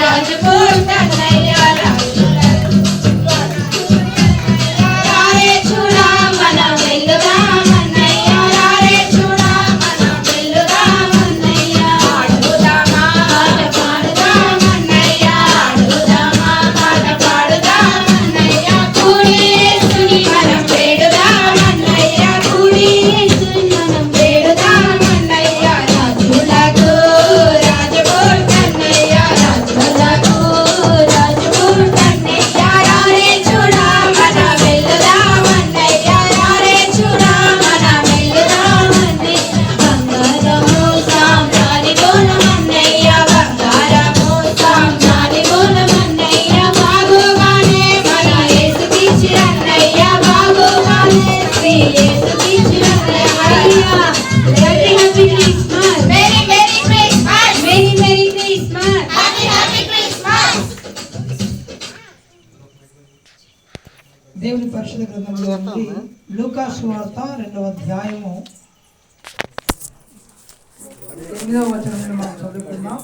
Rajaputa దేవుని పరిషత్ గ్రంథంలో ఉంది. లూకాసు వార్త రెండవ అధ్యాయము. ఎనిమిదవ వచనం మనం చదువుకుందాం.